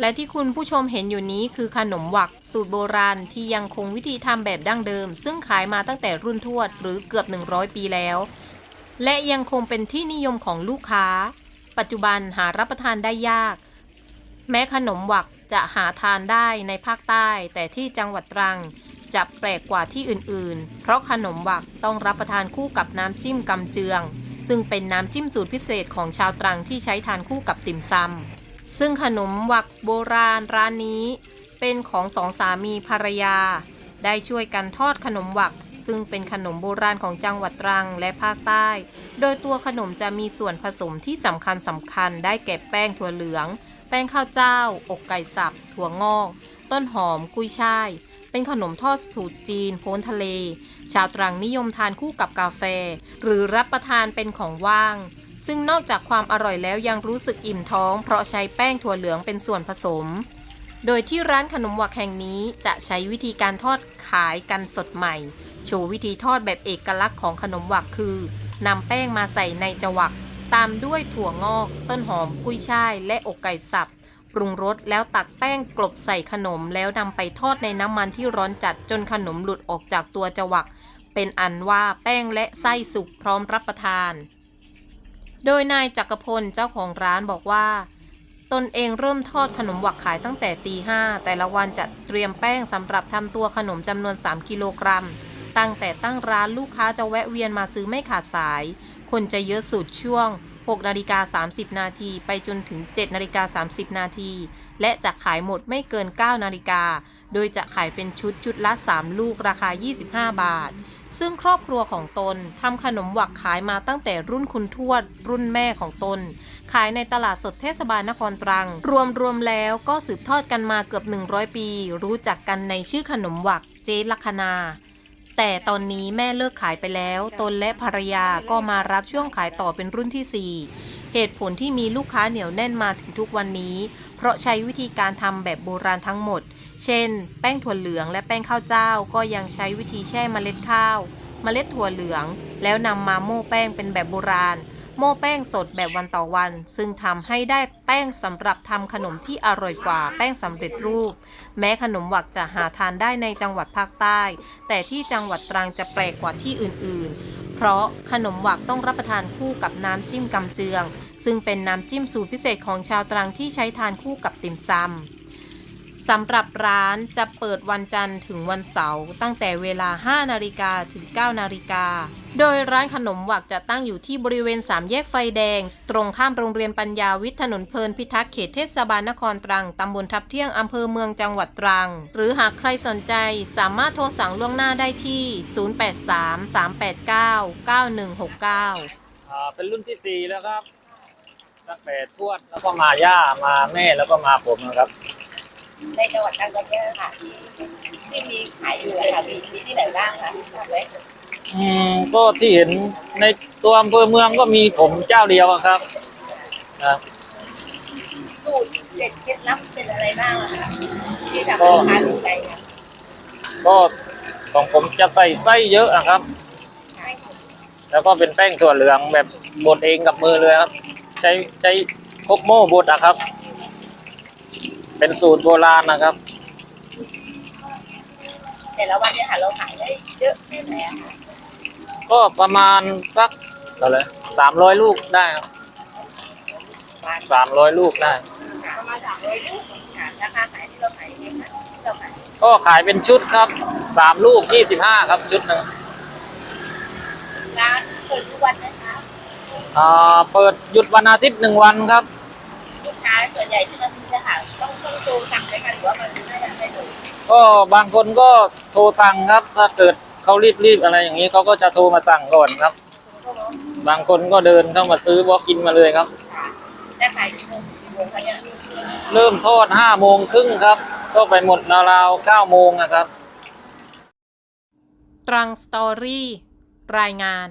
และที่คุณผู้ชมเห็นอยู่นี้คือขนมหวักสูตรโบราณที่ยังคงวิธีทำแบบดั้งเดิม ซึ่งขายมาตั้งแต่รุ่นทวดหรือเกือบ 100 ปีแล้ว และยังคงเป็นที่นิยมของลูกค้า ปัจจุบันหารับประทานได้ยาก แม้ขนมหวักจะหาทานได้ในภาคใต้ แต่ที่จังหวัดตรังจะแปลกกว่าที่อื่นๆ เพราะขนมหวักต้องรับประทานคู่กับน้ำจิ้มกำเจือง ซึ่งเป็นน้ำจิ้มสูตรพิเศษของชาวตรังที่ใช้ทานคู่กับติ่มซำ ซึ่งขนมหวักโบราณร้านนี้ เป็นของสองสามีภรรยา ได้ช่วยกันทอดขนมหวัก ซึ่งเป็นขนมโบราณของจังหวัดตรังและภาคใต้ โดยตัวขนมจะมีส่วนผสมที่สำคัญสำคัญได้แก่แป้งถั่วเหลือง แป้งข้าวเจ้า อกไก่สับ ถั่วงอก ต้นหอม กุยช่าย เป็นขนมทอดสูตรจีนโพ้นทะเล ชาวตรังนิยมทานคู่กับกาแฟ หรือรับประทานเป็นของว่าง ซึ่งนอกจากความอร่อยแล้วยังรู้สึกอิ่มท้อง เพราะใช้แป้งถั่วเหลืองเป็นส่วนผสม โดยที่ร้านขนมหวักแห่งนี้จะใช้วิธีการทอดขายกันสดใหม่ โชว์วิธีทอดแบบเอกลักษณ์ของขนมหวักคือนำแป้งมาใส่ในจวัก ตามด้วยถั่วงอก ต้นหอมกุ้ยช่าย และอกไก่สับปรุงรสแล้วตักแป้งกลบใส่ขนมแล้วนำไปทอดในน้ำมันที่ร้อนจัดจนขนมหลุดออกจากตัวจวัก เป็นอันว่าแป้งและไส้สุกพร้อมรับประทาน โดยนายจักรพลเจ้าของร้านบอกว่า ตนเองเริ่มทอดขนมหวักขายตั้งแต่ตีห้าแต่ละวันจะเตรียมแป้งสำหรับทำตัวขนมจำนวน 3 กิโลกรัม ตั้งแต่ตั้งร้านลูกค้าจะแวะเวียนมาซื้อไม่ขาดสาย คนจะเยอะสุดช่วง 6นาฬิกา30 นาทีไปจนถึง 7นาฬิกา30 นาที และจะขายหมดไม่เกิน 9 นาฬิกา โดยจะขายเป็นชุดชุดละ 3 ลูกราคา 25 บาท ซึ่งครอบครัวของตนทำขนมหวักขายมาตั้งแต่รุ่นคุณทวด รุ่นแม่ของตน ขายในตลาดสดเทศบาลนครตรัง รวมรวมแล้วก็สืบทอดกันมาเกือบ 100 ปี รู้จักกันในชื่อขนมหวักเจ๊ลัคนา แต่ตอนนี้แม่เลิกขายไปแล้ว ตนและภรรยาก็มารับช่วงขายต่อเป็นรุ่นที่ 4 เหตุผลที่มีลูกค้าเหนียวแน่นมาถึงทุกวันนี้ เพราะใช้วิธีการทำแบบโบราณทั้งหมด เช่น แป้งถั่วเหลืองและแป้งข้าวเจ้า ก็ยังใช้วิธีแช่เมล็ดข้าว เมล็ดถั่วเหลือง แล้วนำมาโม่แป้งเป็นแบบโบราณ โม่แป้งสดแบบวันต่อวัน ซึ่งทำให้ได้แป้งสำหรับทำขนมที่อร่อยกว่าแป้งสำเร็จรูป แม้ขนมหวักจะหาทานได้ในจังหวัดภาคใต้ แต่ที่จังหวัดตรังจะแปลกกว่าที่อื่น ๆ เพราะขนมหวักต้องรับประทานคู่กับน้ำจิ้มกำเจือง ซึ่งเป็นน้ำจิ้มสูตรพิเศษของชาวตรังที่ใช้ทานคู่กับติ่มซำสำหรับร้านจะเปิดวันจันทร์ถึงวันเสาร์ตั้งแต่เวลา 5 นาฬิกาถึง 9 นาฬิกาโดยร้านขนมหวักจะตั้งอยู่ที่บริเวณสามแยกไฟแดง ตรงข้ามโรงเรียนปัญญาวิทย์ถนนเพลินพิทักษ์เขตเทศบาลนครตรัง ตำบลทับเที่ยง อำเภอเมืองจังหวัดตรัง หรือหากใครสนใจสามารถโทรสั่งล่วงหน้าได้ที่ 0833899169 อ่าเป็นรุ่นที่สี่แล้วครับตั้งแต่ทวดแล้วก็มาย่ามาแม่แล้วก็มาผมนะครับ ในจังหวัดตรังตอนเนี้ยค่ะที่ที่มีขายอยู่อะค่ะมีมีที่ไหนบ้างคะทราบไหม อืมก็ที่เห็นในตัวอำเภอเมืองก็มีผมเจ้าเดียวอะครับนะสูตรเด็ดเคล็ดลับเป็นอะไรบ้างอะคะที่ทำให้ลูกค้าถูกใจค่ะก็ของผมจะใส่ไส้เยอะอะครับ แล้วก็เป็นแป้งถั่วเหลืองแบบบดเองกับมือเลยครับ ใช้ใช้ครกโม่บดอะครับ เป็นสูตรโบราณนะครับ แต่ละวันเนี่ยค่ะเราขายได้เยอะแค่ไหนอะคะก็ประมาณสักเท่าไหร่สามร้อยลูกได้ครับวันสามร้อยลูกได้ ประมาณสามร้อยลูกค่ะราคาขายที่เราขายยังไงคะที่เราขายก็ขายเป็นชุดครับสามลูกยี่สิบห้าครับชุดหนึ่งร้านเปิดทุกวันนะคะอ่าเปิดหยุดวันอาทิตย์หนึ่งวันครับลูกค้า ส่วนใหญ่ที่มาซื้อนะคะต้องต้องโทรสั่งไหมคะหรือว่ามาซื้อได้ทางได้เลยก็บางคนก็โทรสั่งครับ ถ้าเกิดเขารีบๆอะไรอย่างนี้เขาก็จะโทรมาสั่งก่อนครับ บางคนก็เดินเข้ามาซื้อวอกินมาเลยครับค่ะได้ขายกี่โมงถึงกี่โมงคะเนี่ยเริ่มทอดห้าโมงครึ่งครับ ก็ไปหมดราวๆเก้าโมงนะครับ ตรังสตอรี่ รายงาน